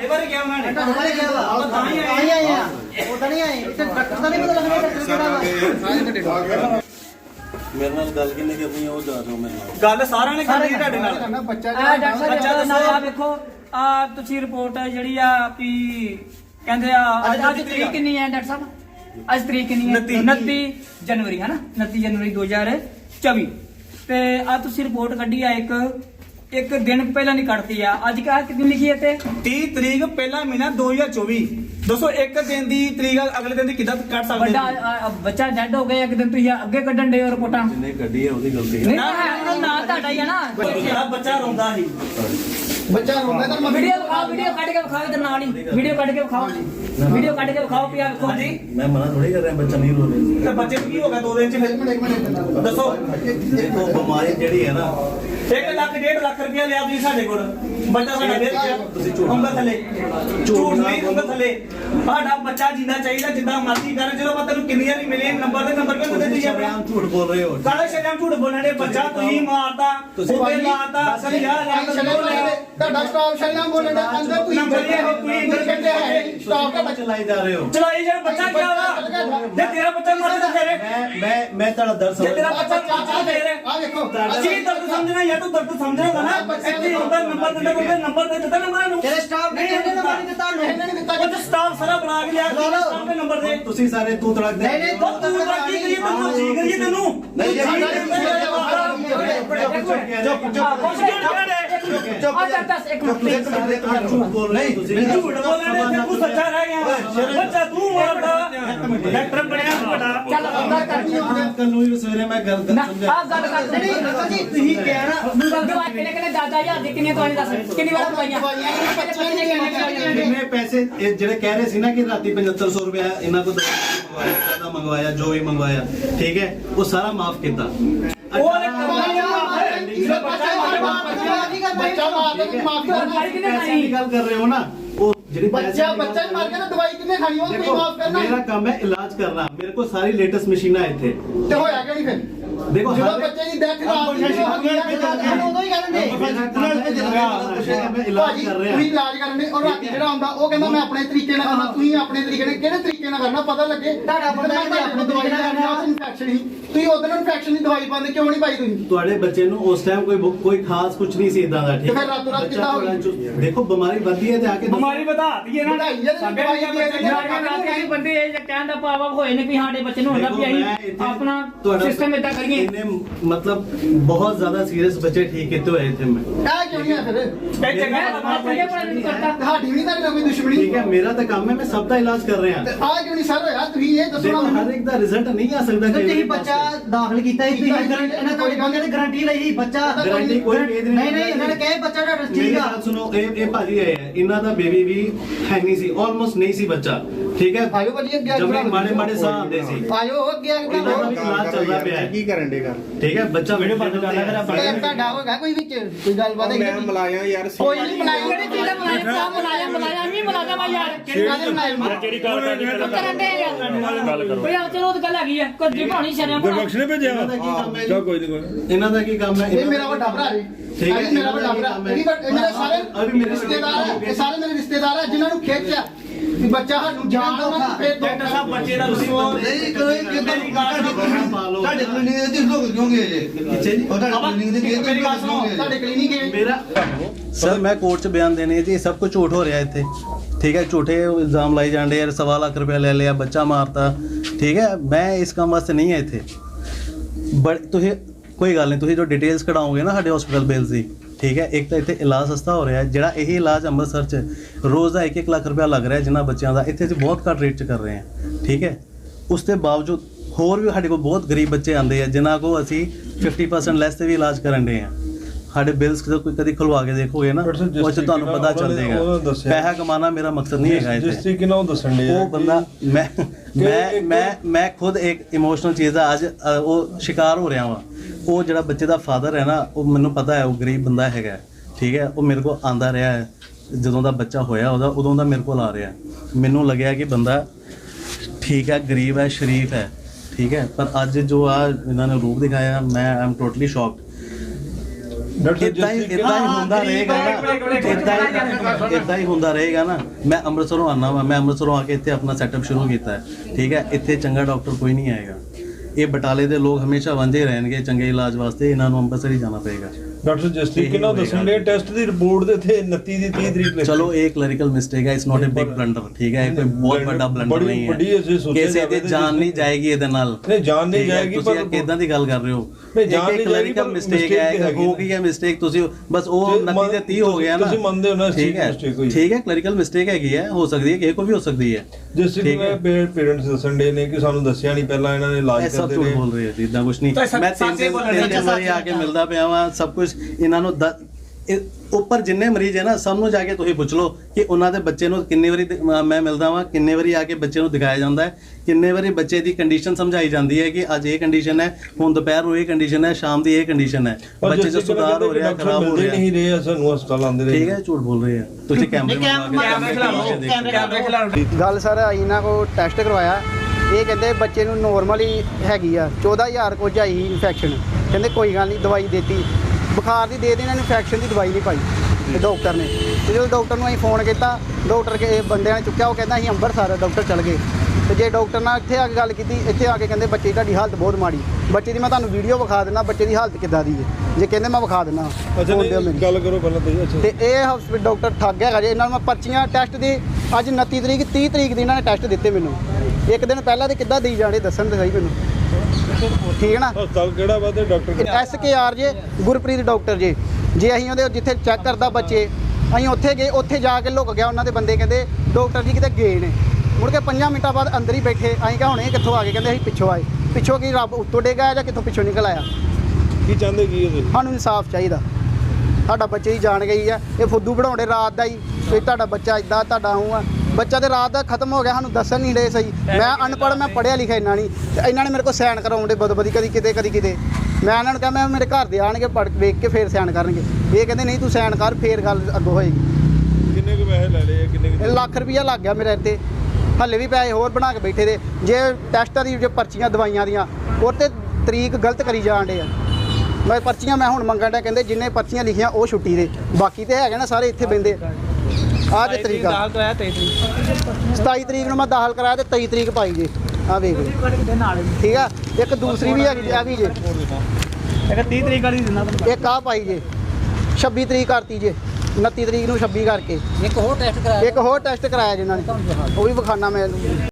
ਤੁਹਾਡੇ ਬਾਰੇ ਕਿਹਾ ਉਹਨਾਂ ਨੇ? ਤੁਹਾਡੇ ਬਾਰੇ ਕਿਹਾ ਵਾ। ਆਪਾਂ ਤਾਂ ਹੀ ਆਏ ਆਏ ਆਏ ਆ ਉਹ ਤਾਂ ਨਹੀਂ ਆਏ। ਇੱਥੇ ਡਾਕਟਰ ਦਾ ਨਹੀਂ ਪਤਾ ਲੱਗਣਾ ਡਾਕਟਰ ਕਿਹੜਾ ਵਾ। ਮੇਰੇ ਨਾਲ ਗੱਲ ਕਿੰਨੇ ਕਰਨੀ ਆ ਉਹ ਜਾ ਦਿਓ ਮੇਰੇ ਨਾਲ ਗੱਲ ਸਾਰਿਆਂ ਨੇ ਕਰਨੀ ਤੁਹਾਡੇ ਨਾਲ। ਬੱਚਾ ਇਹਦਾ ਨਾਲ ਦੱਸੋ। ਆ ਵੇਖੋ। ਆ ਤੁਸੀਂ ਰਿਪੋਰਟ ਜਿਹੜੀ ਆ ਵੀ ਕਹਿੰਦੇ ਆ ਅੱਜ ਤਰੀਕ ਕਿੰਨੀ ਹੈ ਡਾਕਟਰ ਸਾਹਿਬ? ਅੱਜ ਤਰੀਕ ਕਿੰਨੀ ਹੈ 29 29 ਜਨਵਰੀ ਹੈ ਨਾ? 29 ਜਨਵਰੀ 2024 ਤੇ ਆ ਤੁਸੀਂ ਰਿਪੋਰਟ ਕੱਢੀ ਆ ਇੱਕ ਇੱਕ ਦਿਨ ਪਹਿਲਾਂ ਨਹੀਂ ਕੱਢਤੀ ਆ। ਅੱਜ ਕਾ ਕਿੰਨੀ ਲਿਖੀ ਹੈ ਤੇ 30 ਤਰੀਕ ਪਹਿਲਾ ਮਹੀਨਾ 2024 ਦੱਸੋ ਇੱਕ ਦਿਨ ਦੀ ਤਰੀਕ ਅਗਲੇ ਦਿਨ ਦੀ ਕਿੱਦਾਂ ਕੱਢ ਸਕਦੇ ਵੱਡਾ ਬੱਚਾ ਡੈਡ ਹੋ ਗਿਆ ਇੱਕ ਦਿਨ ਤੁਸੀਂ ਅੱਗੇ ਕੱਢਣ ਦੇ ਰਿਪੋਰਟਾਂ? ਜਿੰਨੇ ਕੱਢੀ ਹੈ ਉਹਦੀ ਗਲਤੀ ਹੈ ਨਹੀਂ ਨਾ ਨਾ ਤੁਹਾਡਾ ਹੀ ਆ ਨਾ। ਬੱਚਾ ਰੋਂਦਾ ਸੀ। ਬੱਚਾ ਰੋਂਦਾ ਤਾਂ ਮੈਂ ਵੀਡੀਓ ਵਿਖਾਓ ਵੀਡੀਓ ਕੱਢ ਕੇ ਵਿਖਾਓ ਇਧਰ ਨਾਲ ਹੀ। ਵੀਡੀਓ ਕੱਢ ਕੇ ਵਿਖਾਓ। ਵੀਡੀਓ ਕੱਢ ਕੇ ਵਿਖਾਓ ਪਿਆ ਵੇਖੋ। ਹਾਂਜੀ। ਮੈਂ ਮਨਾ ਥੋੜੀ ਕਰ ਰਿਹਾ ਬੱਚਾ ਨਹੀਂ ਰੋ ਰਿਹਾ। ਤੇ ਬੱਚੇ ਨੂੰ ਕੀ ਹੋ ਗਿਆ ਦੋ ਦਿਨ ਚ ਫਿਰ? ਇੱਕ ਮਿੰਟ ਇੱਕ ਮਿੰਟ ਦੱਸੋ। ਦੇਖੋ ਬਿਮਾਰੀ ਜਿਹੜੀ ਹੈ ਨਾ 1 ਲੱਖ 1.5 ਲੱਖ ਰੁਪਇਆ ਲਿਆ ਤੁਸੀਂ ਸਾਡੇ ਕੋਲ। ਬੱਚਾ ਸਾਡਾ ਦੇ ਤੁਸੀਂ ਝੂਠ ਉਂਗਲ ਥੱਲੇ। ਝੂਠ ਨਹੀਂ ਉਂਗਲ ਥੱਲੇ। ਸਾਡਾ ਬੱਚਾ ਜੀਣਾ ਚਾਹੀਦਾ ਜਿੱਦਾਂ ਮਰਜ਼ੀ ਕਰ। ਜਦੋਂ ਮੈਂ ਤੈਨੂੰ ਕਿੰਨੀਆਂ ਨਹੀਂ ਮਿਲੇ ਨੰਬਰ ਤੇ ਨੰਬਰ ਕਿਉਂ ਤੁਸੀਂ ਤੁਸੀਂ ਆਪਣਾ ਸ਼ਰਮ ਝੂਠ ਬੋਲ ਰਹੇ ਹੋ। ਕਾਲੇ ਸ਼ਰਮ ਝੂਠ ਬੋਲਣ ਦੇ ਬੱਚਾ ਤੁਸੀਂ ਮਾਰਦਾ ਤੁਸੀਂ ਉਹਦੇ ਲਾਤਾ ਲੋ ਲੈ ਤੁਹਾਡਾ ਸਟਾਫ ਸ਼ੈਲਾਂ ਬੋਲਣ ਦਾ ਅੰਦਰ ਤੁਸੀਂ ਨੰਬਰ ਇਹ ਤੁਸੀਂ ਅੰਦਰ ਕਹਿੰਦੇ ਹੈ। ਸਟਾਫ ਦਾ ਬੱਚਾ ਚਲਾਈ ਜਾ ਰਹੇ ਹੋ। ਚਲਾਈ ਜਿਹੜਾ ਬੱਚਾ ਕਿਆ ਵਾ? ਜੇ ਤੇਰਾ ਬੱਚਾ ਮਰ ਜਾ ਤੇਰੇ ਮੈਂ ਮੈਂ ਤੁਹਾਡਾ ਦਰਦ ਜੇ ਸਮਝ ਤੇਰਾ ਬੱਚਾ ਜਾ ਤੇਰੇ ਆ ਵੇਖੋ ਅਸੀਂ ਦਰਦ ਸਮਝਣਾ ਜਾਂ ਤੂੰ ਦਰਦ ਸਮਝਣਾ ਨਾ। ਇੱਥੇ ਹੁੰਦਾ ਨੰਬਰ ਦਿੰਦਾ ਨੰਬਰ ਦੇ ਦਿੱਤਾ ਨੰਬਰ ਨੂੰ ਤੇਰੇ ਸਟਾਫ ਨੇ ਕਿਹਨੇ ਨੰਬਰ ਨਹੀਂ ਦਿੱਤਾ ਨੂੰ ਇਹਨੇ ਨਹੀਂ ਦਿੱਤਾ ਉਹ ਤੇ ਸਟਾਫ ਸਾਰਾ ਬਣਾ ਕੇ ਲਿਆ ਸਟਾਫ ਦੇ ਨੰਬਰ ਦੇ ਤੁਸੀਂ ਸਾਰੇ ਤੂੰ ਤੜਕ ਦੇ ਨਹੀਂ, ਨਹੀਂ, ਤੂੰ ਤਾਂ ਕੀ ਕਰੀਏ ਤੈਨੂੰ ਜੀ ਕਰੀਏ ਤੈਨੂੰ ਨਹੀਂ, ਜੀ ਨਹੀਂ, ਕਰੀਏ ਚੁੱਪ ਚੁੱਪ ਆ ਦੱਸ ਇੱਕ ਮਿੰਟ। ਸਾਰੇ ਆਹ ਝੂਠ ਰਹੇ ਬੋਲਣ ਤੇ ਤੂੰ ਸੱਚਾ ਰਹਿ ਗਿਆ ਬੱਚਾ ਤੂੰ ਮਾਰਦਾ ਡਾਕਟਰ ਬਣਿਆ ਤੂੰ ਵੱਡਾ ਚੱਲ ਅੰਦਰ ਕਰ ਕੱਲ ਨੂੰ ਹੀ ਸਵੇਰੇ ਮੈਂ ਗੱਲ ਕਰ ਸਮਝਾ ਆ ਗੱਲ ਕਰ ਨਹੀਂ ਅੰਕਲ ਜੀ ਤੁਸੀਂ ਕਿਹਾ ਨਾ ਦਵਾਈ ਕਿਹਨੇ ਦਾਦਾ ਹਜ਼ਾਰ ਦੀ ਕਿੰਨੀਆਂ ਦਵਾਈਆਂ ਦੱਸ ਕਿੰਨੀ ਵਾਰ ਦਵਾਈਆਂ ਕਿੰਨੇ ਕਿੰਨੇ ਪੈਸੇ ਜਿਹੜੇ ਕਹਿ ਰਹੇ ਸੀ ਨਾ ਕਿ ਰਾਤੀ 7500 ਰੁਪਏ ਇਹਨਾਂ ਕੋਲ ਮੰਗਵਾਇਆ ਕਾਹਦਾ ਮੰਗਵਾਇਆ ਜੋ ਵੀ ਮੰਗਵਾਇਆ ਠੀਕ ਹੈ ਉਹ ਸਾਰਾ ਮਾਫ ਕੀਤਾ ਉਹ ਨੇ ਕਰਨਾ ਹੀ ਆ ਬੱਚਾ ਮਾਰ ਕੇ ਮਾਫੀ ਦਵਾਈ ਕਿੰਨੇ ਪੈਸੇ ਦੀ ਗੱਲ ਕਰ ਰਹੇ ਹੋ ਨਾ? ਉਹ ਜਿਹੜੀ ਬੱਚਾ ਬੱਚਾ ਹੀ ਮਾਰ ਕੇ ਨਾ ਦਵਾਈ ਕਿੰਨੇ ਖਾਣੀ? ਉਹ ਤੁਸੀਂ ਦੇਖੋ ਮਾਫ ਕਰਨਾ। ਮੇਰਾ ਕੰਮ ਹੈ ਇਲਾਜ ਕਰਨਾ। ਮੇਰੇ ਕੋਲ ਸਾਰੀ ਲੇਟੈਸਟ ਮਸ਼ੀਨਾਂ ਇੱਥੇ। ਤੇ ਹੋਇਆ ਨਹੀਂ ਫਿਰ? ਦੇਖੋ ਜਦੋਂ ਬੱਚੇ ਦੀ ਡੈਥ ਰਾਤ ਦੀ ਹੋ ਗਈ ਉਦੋਂ ਹੀ ਕਹਿੰਦੇ ਮੇਰਾ ਕੰਮ ਹੈ ਮੈਂ ਇਲਾਜ ਭਾਜੀ ਕਰ ਰਿਹਾ। ਤੁਸੀਂ ਇਲਾਜ ਕਰਨ ਦੇ ਔਰ ਰਾਤੀ ਜਿਹੜਾ ਹੁੰਦਾ ਉਹ ਕਹਿੰਦਾ ਮੈਂ ਆਪਣੇ ਤਰੀਕੇ ਨਾਲ ਕਰਨਾ ਤੁਸੀਂ ਆਪਣੇ ਤਰੀਕੇ ਨਾਲ ਕਿਹੜੇ ਤਰੀਕੇ ਨਾਲ ਕਰਨਾ ਪਤਾ ਲੱਗੇ? ਤੁਹਾਡਾ ਬੰਦਾ ਮੈਂ ਆਪਣੇ ਦਵਾਈ ਨਾਲ ਕਰਨਾ। ਉਹ ਇਨਫੈਕਸ਼ਨ ਹੀ ਤੁਸੀਂ ਉਦੋਂ ਇਨਫੈਕਸ਼ਨ ਦੀ ਦਵਾਈ ਪਾਉਂਦੇ ਕਿਉਂ ਨਹੀਂ ਪਾਈ ਤੁਸੀਂ? ਤੁਹਾਡੇ ਬੱਚੇ ਨੂੰ ਉਸ ਟਾਈਮ ਕੋਈ ਬੁ- ਕੋਈ ਖਾਸ ਕੁਝ ਨਹੀਂ ਸੀ ਇਦਾਂ ਦਾ ਠੀਕ? ਤੇ ਫਿਰ ਰਾਤੋਂ ਰਾਤ ਬੱਚਾ ਕਿੱਦਾਂ ਹੋ ਥੋੜ੍ਹਾ ਗਈ? ਚੁ- ਦੇਖੋ ਬਿਮਾਰੀ ਵਧੀ ਹੈ ਤੇ ਆ ਕੇ ਦੱਸੋ। ਬਿਮਾਰੀ ਵਧਾਤੀ ਇਹਨਾਂ ਵਧਾਈ ਹੈ ਤੇ ਸਾਡੇ ਦਵਾਈ ਬੱਚੇ ਦੇ ਦਿੰਦੇ ਰਾਤ ਰਾਤ ਕੇ ਬੰਦੇ ਇਹ ਕਹਿਣ ਦਾ ਭਾਵ ਹੋਏ ਨੇ ਵੀ ਸਾਡੇ ਬੱਚੇ ਨੂੰ ਹੁੰਦਾ ਦੇਖੋ, ਵੀ ਮੈਂ ਅਸੀਂ ਇੱਥੇ ਆਪਣਾ ਤੁਹਾਡਾ- ਸਿਸਟਮ ਇਦਾਂ ਕਰੀਏ। ਇੰਨੇ ਮਤਲਬ ਬਹੁਤ ਜ਼ਿਆਦਾ ਸੀਰੀਅਸ ਬੱਚੇ ਠੀਕ ਕੀਤੇ ਹੋਏ ਇੱਥੇ ਮੈਂ। ਇਹ ਕਿਉਂ ਨਹੀਂ ਆ ਫਿਰ ਇਹ ਚੰਗਾ ਮੈਂ ਆਪਣੇ ਪੜ੍ਹਾਈ ਨਹੀਂ ਕਰਦਾ ਤੁਹਾਡੀ ਵੀ ਤਾਂ ਕੋਈ ਦੁਸ਼ਮਣੀ। ਠੀਕ ਹੈ ਮੇਰਾ ਤਾਂ ਕੰਮ ਹੈ ਮੈਂ ਸਭ ਦਾ ਇਲਾਜ ਕਰ ਰਿਹਾ। ਤੇ ਆ ਕਿਉਂ ਨਹੀਂ ਸਰ ਹੋਇਆ? ਤੁਸੀਂ ਇਹ ਦੱਸੋ ਨਾ ਹਰ ਇੱਕ ਦਾ ਰਿਜ਼ਲਟ ਨਹੀਂ ਆ ਸਕਦਾ ਕਈ ਤੁਸੀਂ। ਬੱਚਾ ਦਾਖਲ ਕੀਤਾ ਸੀ ਤੁਸੀਂ ਗਰੰਟੀ ਇਹਨਾਂ ਕੋਲ ਬੰਦੇ ਦੀ ਗਾਰੰਟੀ ਲਈ ਬੱਚਾ ਗਾਰੰਟੀ ਕੋਈ ਨਹੀਂ ਨਹੀਂ ਇਹਨਾਂ ਨੇ ਕਹੇ ਬੱਚਾ ਤੁਹਾਡਾ ਮੇਰੀ ਠੀਕ ਆ ਗੱਲ ਸੁਣੋ ਇਹ ਇਹ ਭਾਜੀ ਆਏ ਇਹਨਾਂ ਦਾ ਬੇਬੀ ਵੀ ਹੈ ਨਹੀਂ ਸੀ ਆਲਮੋਸਟ ਨਹੀਂ ਸੀ ਬੱਚਾ। ਠੀਕ ਹੈ? ਆਇਓ ਭਾਜੀ ਅੱਗੇ। ਜਮੇ ਮਾੜੇ ਮਾੜੇ ਸਾਹ ਆਉਂਦੇ ਸੀ। ਆਇਓ ਅੱਗੇ ਅੱਗੇ ਇਹਨਾਂ ਦਾ ਵੀ ਇਲਾਜ ਚੱਲਦਾ ਪਿਆ ਕੀ ਕਰਨ ਦੇ ਕਰ ਠੀਕ ਹੈ? ਬੱਚਾ ਵੀਡੀਓ ਬੰਦ ਕਰ ਲੈ ਤੇ ਤੁਹਾਡਾ ਹੋਗਾ ਕੋਈ ਵਿੱਚ ਕੋਈ ਗੱਲਬਾਤ ਮੈਂ ਹੈ ਮਲਾਇਆ ਯਾਰ ਕੋਈ ਨਹੀਂ ਬਣਾਈ ਕਿਹੜੀ ਚੀਜ਼ ਦਾ ਮਲਾਇਆ? ਕਿਆ ਮਲਾਇਆ? ਮਲਾਇਆ ਨਹੀਂ ਮਲਾਇਆ ਵਾ ਯਾਰ? ਕਿਹੜੀ ਗੱਲ? ਬਣਾਈ ਜਿਹੜੀ ਗੱਲ ਕਰਨੀ ਦੇ ਯਾਰ? ਕੋਈ ਆ ਚਲੋ ਉਹ ਗੱਲ ਹੈਗੀ ਆ। ਕੋਈ ਦਿਖਾਉਣੀ ਸ਼ਰਮ ਗੁਰਬਖਸ਼ ਨੇ ਭੇਜਿਆ ਇਹਨਾਂ ਦਾ ਕੀ ਕੰਮ ਹੈ ਚਾ ਕੋਈ ਨਹੀਂ ਕੋਈ ਇਹਨਾਂ ਦਾ ਕੀ ਕੰਮ ਹੈ? ਇਹ ਮੇਰਾ ਵੱਡਾ ਭਰਾ ਜੀ। ਠੀਕ ਹੈ, ਮੇਰਾ ਵੱਡਾ ਭਰਾ। ਇਹ ਮੇਰੇ ਸਾਰੇ ਅਭੀ ਮੇਰੇ ਰਿਸ਼ਤੇਦਾਰ ਹੈ ਇਹ ਸਾਰੇ ਮੇਰੇ ਰਿਸ਼ਤੇਦਾਰ ਹੈ ਜਿਨ੍ਹਾਂ ਨੂੰ ਖੇਚਿਆ ਵੀ ਬੱਚਾ ਸਾਨੂੰ ਜਾਣ ਦੋ ਨਾ ਫੇਰ ਦੋ ਡਾਕਟਰ ਸਾਹਿਬ ਬੱਚੇ ਦਾ ਤੁਸੀਂ ਨਹੀਂ ਕੋਈ ਕਿਦਾਂ ਮੇਰੀ ਗੱਲ ਸੁਣੋ। ਪਾਲੋ ਤੁਹਾਡੇ ਕਲੀਨਿਕ ਦੇ ਤੁਸੀਂ ਲੋਕ ਕਿਉਂ ਗਏ ਜੇ। ਪਿੱਛੇ ਜੀ। ਉਹ ਤੁਹਾਡੇ ਕਲੀਨਿਕ ਦੇ ਕਿਹਦੇ ਮੇਰੀ ਗੱਲ ਸੁਣੋ, ਤੁਹਾਡੇ ਕਲੀਨਿਕ ਹੈ। ਮੇਰਾ ਸਰ ਮੈਂ ਕੋਰਟ 'ਚ ਬਿਆਨ ਦੇਣੇ ਜੀ ਇਹ ਸਭ ਕੁਝ ਝੂਠ ਹੋ ਰਿਹਾ ਇੱਥੇ। ਠੀਕ ਹੈ ਝੂਠੇ ਇਲਜ਼ਾਮ ਲਾਈ ਜਾਂਦੇ ਯਾਰ ਸਵਾ ਲੱਖ ਰੁਪਏ ਲੈ ਲਿਆ ਬੱਚਾ ਮਾਰਤਾ। ਠੀਕ ਹੈ ਮੈਂ ਇਸ ਕੰਮ ਵਾਸਤੇ ਨਹੀਂ ਹੈ ਇੱਥੇ। ਬਟ ਤੁਸੀਂ ਕੋਈ ਗੱਲ ਨਹੀਂ ਤੁਸੀਂ ਜੋ ਡਿਟੇਲਸ ਕਢਾਓਗੇ ਨਾ ਸਾਡੇ ਹਸਪੀਟਲ ਬਿਲਸ ਦੀ ਠੀਕ ਹੈ? ਇੱਕ ਤਾਂ ਇੱਥੇ ਇਲਾਜ ਸਸਤਾ ਹੋ ਰਿਹਾ ਹੈ ਜਿਹੜਾ ਇਹ ਇਲਾਜ ਅੰਮ੍ਰਿਤਸਰ 'ਚ ਰੋਜ਼ ਦਾ 1-1 ਲੱਖ ਰੁਪਏ ਲੱਗ ਰਿਹਾ ਜਿਨ੍ਹਾਂ ਬੱਚਿਆਂ ਦਾ। ਇੱਥੇ ਅਸੀਂ ਬਹੁਤ ਘੱਟ ਰੇਟ 'ਚ ਕਰ ਰਹੇ ਹਾਂ ਠੀਕ ਹੈ? ਉਸ ਦੇ ਬਾਵਜੂਦ ਹੋਰ ਵੀ ਸਾਡੇ ਕੋਲ ਬਹੁਤ ਗਰੀਬ ਬੱਚੇ ਆਉਂਦੇ ਆ ਜਿਨ੍ਹਾਂ ਕੋ ਅਸੀਂ 50% ਲੈਸ ਤੇ ਵੀ ਇਲਾਜ ਕਰਨ ਦੇ ਆ ਸਾਡੇ ਬਿਲਸ ਕਦੇ ਕੋਈ ਕਦੀ ਖੁਲਵਾ ਕੇ ਦੇਖੋਗੇ ਨਾ ਜਿਸ ਉਹ 'ਚ ਤੁਹਾਨੂੰ ਤਰੀਕੇ ਪਤਾ ਚੱਲ। ਜਾਏਗਾ ਪੈਸਾ ਕਮਾਉਣਾ ਮੇਰਾ ਮਕਸਦ ਨਹੀਂ ਹੈਗਾ ਜਿਸ ਇੱਥੇ ਤਰੀਕੇ ਨਾਲ ਉਹ ਦੱਸਣ ਦੇ ਉਹ ਬੰਦਾ ਮੈਂ ਮੈਂ ਮੈਂ ਮੈਂ ਖੁਦ ਇੱਕ ਇਮੋਸ਼ਨਲ ਚੀਜ਼ ਦਾ ਅੱਜ ਉਹ ਸ਼ਿਕਾਰ ਹੋ ਰਿਹਾ ਵਾਂ। ਉਹ ਜਿਹੜਾ ਬੱਚੇ ਦਾ ਫਾਦਰ ਹੈ ਨਾ ਉਹ ਮੈਨੂੰ ਪਤਾ ਹੈ ਉਹ ਗਰੀਬ ਬੰਦਾ ਹੈਗਾ ਠੀਕ ਹੈ ਉਹ ਮੇਰੇ ਕੋਲ ਆਂਦਾ ਰਿਹਾ ਹੈ ਜਦੋਂ ਦਾ ਬੱਚਾ ਹੋਇਆ ਉਹਦਾ ਉਦੋਂ ਦਾ ਮੇਰੇ ਕੋਲ ਆ ਰਿਹਾ ਮੈਨੂੰ ਲੱਗਿਆ ਕਿ ਬੰਦਾ ਠੀਕ ਹੈ ਗਰੀਬ ਹੈ ਸ਼ਰੀਫ ਹੈ ਠੀਕ ਹੈ ਪਰ ਅੱਜ ਜੋ ਆ ਇਹਨਾਂ ਨੇ ਰੂਪ ਦਿਖਾਇਆ ਮੈਂ ਆਮ ਟੋਟਲੀ ਸ਼ੌਕਡ ਇਦਾਂ ਹੀ ਇਦਾਂ ਹੀ ਹੁੰਦਾ ਰਹੇਗਾ ਨਾ ਇਦਾਂ ਹੀ ਇਦਾਂ ਹੀ ਹੁੰਦਾ ਰਹੇਗਾ ਨਾ। ਮੈਂ ਅੰਮ੍ਰਿਤਸਰੋਂ ਆਨਾ ਵਾ ਮੈਂ ਅੰਮ੍ਰਿਤਸਰੋਂ ਆ ਕੇ ਇੱਥੇ ਆਪਣਾ ਸੈਟਅਪ ਸ਼ੁਰੂ ਕੀਤਾ ਹੈ ਠੀਕ ਹੈ ਇੱਥੇ ਚੰਗਾ ਡਾਕਟਰ ਕੋਈ ਨਹੀਂ ਆਏਗਾ। ਇਹ ਬਟਾਲੇ ਦੇ ਲੋਕ ਹਮੇਸ਼ਾ ਵਾਂਝੇ ਰਹਿਣਗੇ ਚੰਗੇ ਇਲਾਜ ਵਾਸਤੇ ਇਹਨਾਂ ਨੂੰ ਅੰਮ੍ਰਿਤਸਰ ਹੀ ਜਾਣਾ ਪਏਗਾ। ਡਾਕਟਰ ਜਿਸ ਤਰੀਕੇ ਨਾਲ ਦੱਸਣ ਦੇ ਟੈਸਟ ਦੀ ਰਿਪੋਰਟ ਦੇ ਇੱਥੇ 29 ਦੀ 30 ਤਰੀਕ ਲਿਖੀ ਚਲੋ ਇਹ ਕਲੈਰੀਕਲ ਮਿਸਟੇਕ ਹੈ it's not a big blunder ਠੀਕ ਹੈ ਇਹ ਕੋਈ ਬਹੁਤ ਵੱਡਾ ਬਲੰਡਰ ਨਹੀਂ ਹੈ। ਅਸੀਂ ਸੋਚਿਆ ਕਿਸੇ ਦੀ ਤੇ ਜਾਨ ਨਹੀਂ ਜਾਏਗੀ ਇਹਦੇ ਨਾਲ। ਨਹੀਂ, ਜਾਨ ਨਹੀਂ ਜਾਏਗੀ, ਤੁਸੀਂ ਕਿਦਾਂ ਦੀ ਗੱਲ ਕਰ ਰਹੇ ਹੋ। ਨਹੀਂ, ਜਾਨ ਨਹੀਂ ਜਾਏਗੀ, ਪਰ ਮਿਸਟੇਕ ਤੇ ਹੈ ਹੋ। ਗਈ ਹੈ ਮਿਸਟੇਕ ਤੁਸੀਂ ਬਸ ਉਹ ਜੇ 29 ਤੇ 30 ਹੋ ਗਿਆ ਨਾ। ਤੁਸੀਂ ਮੰਨਦੇ ਹੋ ਨਾ ਠੀਕ ਹੈ। ਠੀਕ ਹੈ ਕਲੈਰੀਕਲ ਮਿਸਟੇਕ ਹੈਗੀ ਹੈ ਹੋ ਸਕਦੀ ਹੈ ਕਿਸੇ ਕੋ ਵੀ ਹੋ ਸਕਦੀ ਹੈ। ਜਿਸ ਠੀਕ ਤਰੀਕੇ ਹੈ। ਨਾਲ ਪੇਰੈਂਟਸ ਦੱਸਣ ਦੇ ਨੇ ਕਿ ਸਾਨੂੰ ਦੱਸਿਆ ਨਹੀਂ ਪਹਿਲਾਂ ਇਹਨਾਂ ਨੇ ਇਲਾਜ ਸਭ ਕਰਦੇ ਝੂਠ ਨੇ ਬੋਲ ਰਹੇ ਹੋ ਜੀ ਇਦਾਂ ਕੁਝ ਨਹੀਂ। ਤਾਂ ਸੱਚ- ਮੈਂ ਤਿੰਨ ਸੱਚੇ ਦਿਨ ਬੋਲਣ ਤਿੰਨ ਦੇ ਦਿਨ ਵਾਰੀ ਆ ਕੇ ਮਿਲਦਾ ਪਿਆ ਵਾਂ ਸਭ ਕੁਝ ਇਹਨਾਂ ਨੂੰ ਦ- ਇਹ ਉੱਪਰ ਜਿੰਨੇ ਮਰੀਜ਼ ਹੈ ਨਾ ਸਭ ਨੂੰ ਜਾ ਕੇ ਤੁਸੀਂ ਪੁੱਛ ਲਓ ਕਿ ਉਹਨਾਂ ਦੇ ਬੱਚੇ ਨੂੰ ਕਿੰਨੇ ਵਾਰੀ ਦ- ਮ- ਮੈਂ ਮਿਲਦਾ ਵਾਂ ਕਿੰਨੇ ਵਾਰੀ ਆ ਕੇ ਬੱਚੇ ਨੂੰ ਦਿਖਾਇਆ ਜਾਂਦਾ ਹੈ ਕਿੰਨੇ ਵਾਰੀ ਬੱਚੇ ਦੀ ਕੰਡੀਸ਼ਨ ਸਮਝਾਈ ਜਾਂਦੀ ਹੈ ਕਿ ਅੱਜ ਇਹ ਕੰਡੀਸ਼ਨ ਹੈ ਹੁਣ ਦੁਪਹਿਰ ਨੂੰ ਇਹ ਕੰਡੀਸ਼ਨ ਹੈ ਸ਼ਾਮ ਦੀ ਇਹ ਕੰਡੀਸ਼ਨ ਹੈ। ਪਰ ਬੱਚੇ 'ਚ ਸੁਧਾਰ ਹੋ ਰਿਹਾ ਡਾਕਟਰ ਖਰਾਬ ਹੋ ਮਿਲਦੇ ਰਿਹਾ। ਨਹੀਂ ਰਹੇ ਸਾਨੂੰ ਹਸਪਤਾਲ ਆਉਂਦੇ ਰਹੇ। ਠੀਕ ਹੈ ਝੂਠ ਬੋਲ ਰਹੇ ਆ। ਤੁਸੀਂ ਕੈਮਰੇ ਕੈਮਰੇ ਖਿਲਾਓ। ਗੱਲ ਸਰ ਇਹਨਾਂ ਕੋ ਟੈਸਟ ਕਰਵਾਇਆ। ਇਹ ਕਹਿੰਦੇ ਬੱਚੇ ਨੂੰ ਨੋਰਮਲ ਹੀ ਹੈਗੀ ਆ 14000 ਕੁਝ ਆਈ ਇਨਫੈਕਸ਼ਨ ਕਹਿੰਦੇ ਕੋਈ ਗੱਲ ਨਹੀਂ ਦਵਾਈ ਦਿੱਤੀ। ਬੁਖਾਰ ਦੀ ਦੇ ਦੇ ਇਹਨਾਂ ਨੂੰ ਇਨਫੈਕਸ਼ਨ ਦੀ ਦਵਾਈ ਨਹੀਂ ਪਾਈ ਤੇ ਡਾਕਟਰ ਨੇ। ਤੇ ਜਦੋਂ ਡਾਕਟਰ ਨੂੰ ਅਸੀਂ ਫੋਨ ਕੀਤਾ ਡਾਕਟਰ ਕੇ ਇਹ ਬੰਦਿਆਂ ਨੇ ਚੁੱਕਿਆ ਉਹ ਕਹਿੰਦਾ ਅਸੀਂ ਅੰਮ੍ਰਿਤਸਰ ਡਾਕਟਰ ਚਲ ਗਏ। ਤੇ ਜੇ ਡਾਕਟਰ ਨਾਲ ਇੱਥੇ ਆ ਕੇ ਗੱਲ ਕੀਤੀ ਇੱਥੇ ਆ ਕੇ ਕਹਿੰਦੇ ਬੱਚੇ ਦੀ ਤੁਹਾਡੀ ਹਾਲਤ ਬਹੁਤ ਮਾੜੀ। ਬੱਚੇ ਦੀ ਮੈਂ ਤੁਹਾਨੂੰ ਵੀਡੀਓ ਵਿਖਾ ਦਿੰਦਾ ਬੱਚੇ ਦੀ ਹਾਲਤ ਕਿੱਦਾਂ ਦੀ ਹੈ। ਜੇ ਕਹਿੰਦੇ ਮੈਂ ਵਿਖਾ ਦਿੰਦਾ। ਗੱਲ ਕਰੋ ਪਹਿਲਾਂ ਤੁਸੀਂ ਅੱਛਾ। ਤੇ ਇਹ ਹਸਪੀਟਲ ਡਾਕਟਰ ਠੱਗ ਹੈਗਾ ਜੀ ਇਹਨਾਂ ਨੂੰ ਮੈਂ ਪਰਚੀਆਂ ਟੈਸਟ ਦੀ ਅੱਜ 29 ਤਰੀਕ 30 ਤਰੀਕ ਦੀ ਇਹਨਾਂ ਨੇ ਟੈਸਟ ਦਿੱਤੇ ਮੈਨੂੰ। ਇੱਕ ਦਿਨ ਪਹਿਲਾਂ ਤੇ ਕਿੱਦਾਂ ਦੇਈ ਜਾਣੇ ਦੱਸਣ ਤੇ ਸਹੀ ਮੈਨੂੰ। ਠੀਕ ਹੈ ਨਾ? ਹਸਪਤਾਲ ਕਿਹੜਾ ਵਾ ਤੇ doctor S K R J Gurpreet doctor ਜੇ। ਜੇ ਅਸੀਂ ਉਹਦੇ ਜਿੱਥੇ ਚੈੱਕ ਕਰਦਾ ਬੱਚੇ ਅਸੀਂ ਉੱਥੇ ਗਏ ਉੱਥੇ ਜਾ ਕੇ ਲੁਕ ਗਿਆ ਉਹਨਾਂ ਦੇ ਬੰਦੇ ਕਹਿੰਦੇ ਡਾਕਟਰ ਜੀ ਕਿਤੇ ਗਏ ਨੇ। ਮੁੜ ਕੇ 5 ਮਿੰਟਾਂ ਬਾਅਦ ਅੰਦਰ ਹੀ ਬੈਠੇ ਅਸੀਂ ਕਿਹਾ ਹੁਣੇ ਕਿੱਥੋਂ ਆ ਗਏ ਕਹਿੰਦੇ ਅਸੀਂ ਪਿੱਛੋਂ ਆਏ। ਪਿੱਛੋਂ ਕੀ ਰੱਬ ਉੱਤੋਂ ਡੇਗਾ ਜਾਂ ਕਿੱਥੋਂ ਪਿੱਛੋਂ ਨਿਕਲ ਆਇਆ? ਕੀ ਚਾਹੁੰਦੇ ਕੀ ਇਹ ਸਾਨੂੰ ਇਨਸਾਫ ਚਾਹੀਦਾ। ਸਾਡਾ ਬੱਚੇ ਦੀ ਜਾਨ ਗਈ ਆ ਇਹ ਫੁੱਦੂ ਬਣਾਉਂਦੇ ਰਾਤ ਦਾ ਹੀ ਵੀ ਤੁਹਾਡਾ ਬੱਚਾ ਇਦਾਂ ਤੁਹਾਡਾ ਹੂੰ ਆ। ਬੱਚਾ ਤੇ ਰਾਤ ਦਾ ਖਤਮ ਹੋ ਗਿਆ ਸਾਨੂੰ ਦੱਸਣ ਨਹੀਂ ਰਹੇ ਸਹੀ। ਮੈਂ ਅਨਪੜ੍ਹ ਮੈਂ ਪੜ੍ਹਿਆ ਲਿਖਿਆ ਇੰਨਾ ਨਹੀਂ। ਤੇ ਇਹਨਾਂ ਨੇ ਮੇਰੇ ਕੋਲ ਸਾਈਨ ਕਰਾਉਂਦੇ ਬਦਬਦੀ ਕਦੀ ਕਿਤੇ ਕਦੀ ਕਿਤੇ। ਮੈਂ ਇਹਨਾਂ ਨੂੰ ਕਿਹਾ ਮੈਂ ਮੇਰੇ ਘਰ ਦੇ ਆਣਗੇ ਪੜ੍ਹ ਵੇਖ ਕੇ ਫੇਰ ਸਾਈਨ ਕਰਨਗੇ। ਇਹ ਕਹਿੰਦੇ ਨਹੀਂ ਤੂੰ ਸਾਈਨ ਕਰ ਫੇਰ ਗੱਲ ਅੱਗੋਂ ਹੋਏਗੀ। ਕਿੰਨੇ ਕੁ ਪੈਸੇ ਲੈ ਲਏ ਆ, ਕਿੰਨੇ ਕੁ ਇਹ ਲੱਖ ਰੁਪਈਆ ਲੱਗ ਗਿਆ ਮੇਰੇ ਇੱਥੇ ਹੱਲੇ ਵੀ ਪੈਸੇ ਹੋਰ ਬਣਾ ਕੇ ਬੈਠੇ ਦੇ। ਜੇ ਟੈਸਟਾਂ ਦੀ ਜੇ ਪਰਚੀਆਂ ਦਵਾਈਆਂ ਦੀਆਂ ਉਹ ਤੇ ਤਰੀਕ ਗਲਤ ਕਰੀ ਜਾਣ ਡੇ ਆ। ਮੈਂ ਪਰਚੀਆਂ ਮੈਂ ਹੁਣ ਮੰਗਣ ਡਿਆ ਕਹਿੰਦੇ ਜਿੰਨੇ ਪਰਚੀਆਂ ਲਿਖੀਆਂ ਉਹ ਛੁੱਟੀ ਦੇ। ਬਾਕੀ ਤੇ ਹੈਗੇ ਨਾ ਸਾਰੇ ਇੱਥੇ ਬੈੰਦੇ। ਆਹ ਜੇ ਤਰੀਕ ਆ। 27 ਤਰੀਕ। ਨੂੰ ਮੈਂ ਦਾਖਲ ਕਰਾਇਆ ਤੇ 23 ਤਰੀਕ ਪਾਈ ਜੇ। ਆ ਵੇਖ ਲਓ। ਠੀਕ ਆ? ਇੱਕ ਦੂਸਰੀ ਵੀ ਹੈਗੀ ਆ ਵੀ ਜੇ। ਇੱਕ 30 ਤਰੀਕ ਵਾਲੀ ਦਿੰਦਾ ਇੱਕ ਆ ਪਾਈ ਜੇ। 26 ਤਰੀਕ ਕਰਤੀ ਜੇ। 29 ਤਰੀਕ ਨੂੰ 26 ਕਰਕੇ। ਇੱਕ ਹੋਰ ਟੈਸਟ ਕਰਾਇਆ। ਇੱਕ ਹੋਰ ਟੈਸਟ ਕਰਾਇਆ ਜਿਨ੍ਹਾਂ ਨੇ। ਉਹ ਵੀ ਵਿਖਾਣਾ ਮੈਂ